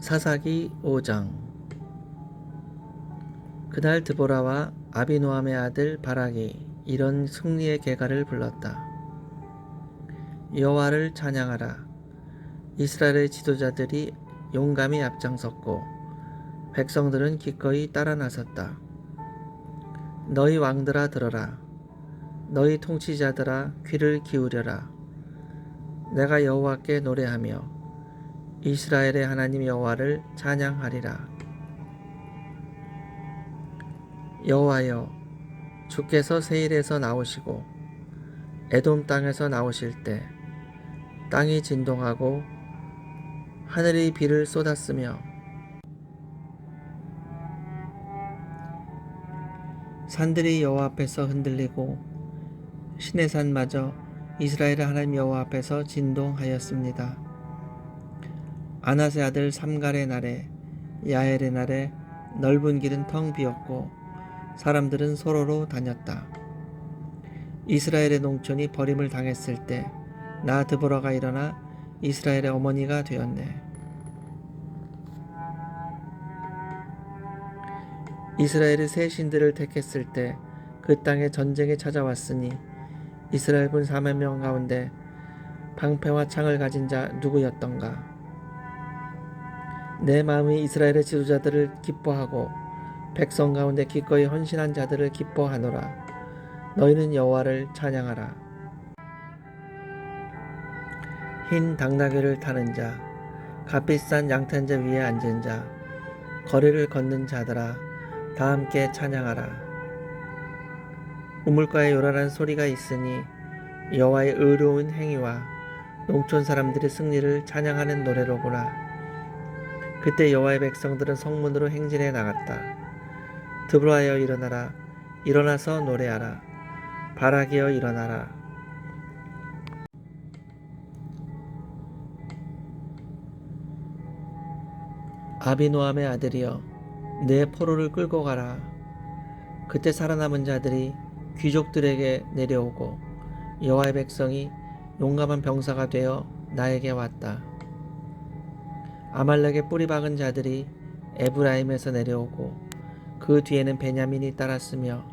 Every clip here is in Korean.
사사기 5장 그날 드보라와 아비노함의 아들 바락이 이런 승리의 계가를 불렀다. 여호와를 찬양하라. 이스라엘의 지도자들이 용감히 앞장섰고 백성들은 기꺼이 따라 나섰다. 너희 왕들아 들어라. 너희 통치자들아 귀를 기울여라. 내가 여호와께 노래하며 이스라엘의 하나님 여호와를 찬양하리라. 여호와여, 주께서 세일에서 나오시고 에돔 땅에서 나오실 때 땅이 진동하고 하늘이 비를 쏟았으며 산들이 여호와 앞에서 흔들리고 신의 산마저 이스라엘의 하나님 여호와 앞에서 진동하였습니다. 아나세 아들 삼갈의 날에 야엘의 날에 넓은 길은 텅 비었고 사람들은 소로로 다녔다. 이스라엘의 농촌이 버림을 당했을 때 나 드보라가 일어나 이스라엘의 어머니가 되었네. 이스라엘이 새 신들을 택했을 때 그 땅에 전쟁이 찾아왔으니 이스라엘 군 4만 명 가운데 방패와 창을 가진 자 누구였던가? 내 마음이 이스라엘의 지도자들을 기뻐하고 백성 가운데 기꺼이 헌신한 자들을 기뻐하노라. 너희는 여호와를 찬양하라. 흰 당나귀를 타는 자, 값비싼 양탄자 위에 앉은 자, 거리를 걷는 자들아, 다 함께 찬양하라. 우물가에 요란한 소리가 있으니 여호와의 의로운 행위와 농촌 사람들의 승리를 찬양하는 노래로구나. 그때 여호와의 백성들은 성문으로 행진해 나갔다. 드브라여 일어나라. 일어나서 노래하라. 바라기여 일어나라. 아비노함의 아들이여 내 포로를 끌고 가라. 그때 살아남은 자들이 귀족들에게 내려오고 여호와의 백성이 용감한 병사가 되어 나에게 왔다. 아말렉의 뿌리 박은 자들이 에브라임에서 내려오고 그 뒤에는 베냐민이 따랐으며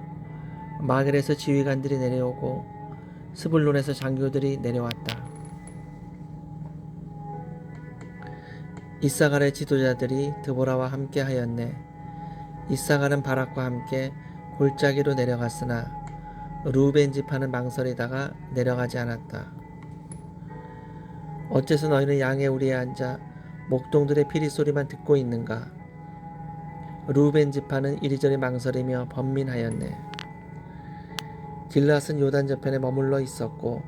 마겔에서 지휘관들이 내려오고 스불론에서 장교들이 내려왔다. 이사갈의 지도자들이 드보라와 함께 하였네. 이사갈은 바락과 함께 골짜기로 내려갔으나 루벤 지파는 망설이다가 내려가지 않았다. 어째서 너희는 양의 우리에 앉아 목동들의 피리 소리만 듣고 있는가? 루벤 지파는 이리저리 망설이며 번민하였네. 길랏은 요단 저편에 머물러 있었고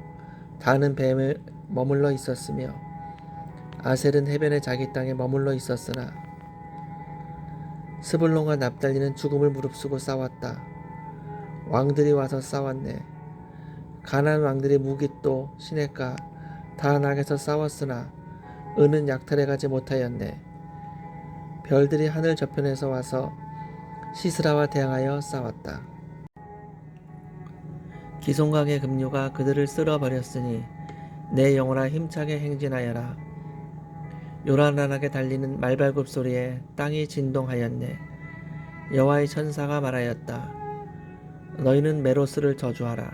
다는 뱀에 머물러 있었으며 아셀은 해변의 자기 땅에 머물러 있었으나 스불론과 납달리는 죽음을 무릅쓰고 싸웠다. 왕들이 와서 싸웠네. 가난 왕들의 무기 또 시내가 다 낙에서 싸웠으나 은은 약탈해 가지 못하였네. 별들이 하늘 저편에서 와서 시스라와 대항하여 싸웠다. 기송강의 급류가 그들을 쓸어버렸으니 내 영혼아 힘차게 행진하여라. 요란하게 달리는 말발굽 소리에 땅이 진동하였네. 여호와의 천사가 말하였다. 너희는 메로스를 저주하라.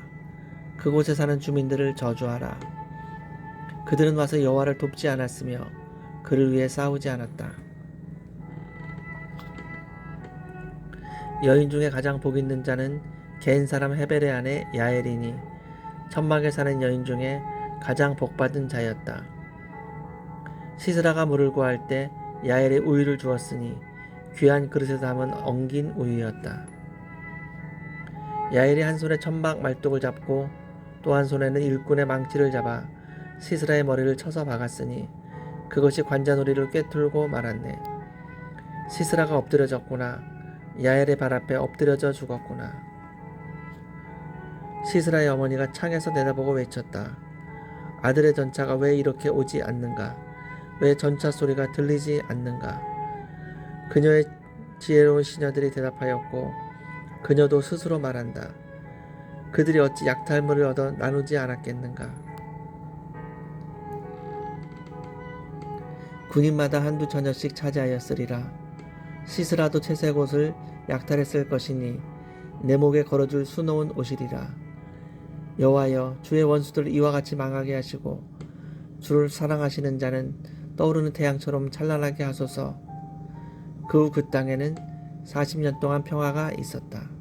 그곳에 사는 주민들을 저주하라. 그들은 와서 여호와를 돕지 않았으며 그를 위해 싸우지 않았다. 여인 중에 가장 복 있는 자는 겐 사람 헤벨의 아내 야엘이니 천막에 사는 여인 중에 가장 복 받은 자였다. 시스라가 물을 구할 때 야엘의 우유를 주었으니 귀한 그릇에 담은 엉긴 우유였다. 야엘이 한 손에 천막 말뚝을 잡고 또 한 손에는 일꾼의 망치를 잡아 시스라의 머리를 쳐서 박았으니 그것이 관자놀이를 꿰뚫고 말았네. 시스라가 엎드려졌구나. 야엘의 발 앞에 엎드려져 죽었구나. 시스라의 어머니가 창에서 내다보고 외쳤다. 아들의 전차가 왜 이렇게 오지 않는가? 왜 전차 소리가 들리지 않는가? 그녀의 지혜로운 시녀들이 대답하였고 그녀도 스스로 말한다. 그들이 어찌 약탈물을 얻어 나누지 않았겠는가? 군인마다 한두 처녀씩 차지하였으리라. 씻으라도 채색 옷을 약탈했을 것이니 내 목에 걸어줄 수놓은 옷이리라. 여호와여 주의 원수들 이와 같이 망하게 하시고 주를 사랑하시는 자는 떠오르는 태양처럼 찬란하게 하소서. 그 후그 땅에는 40년 동안 평화가 있었다.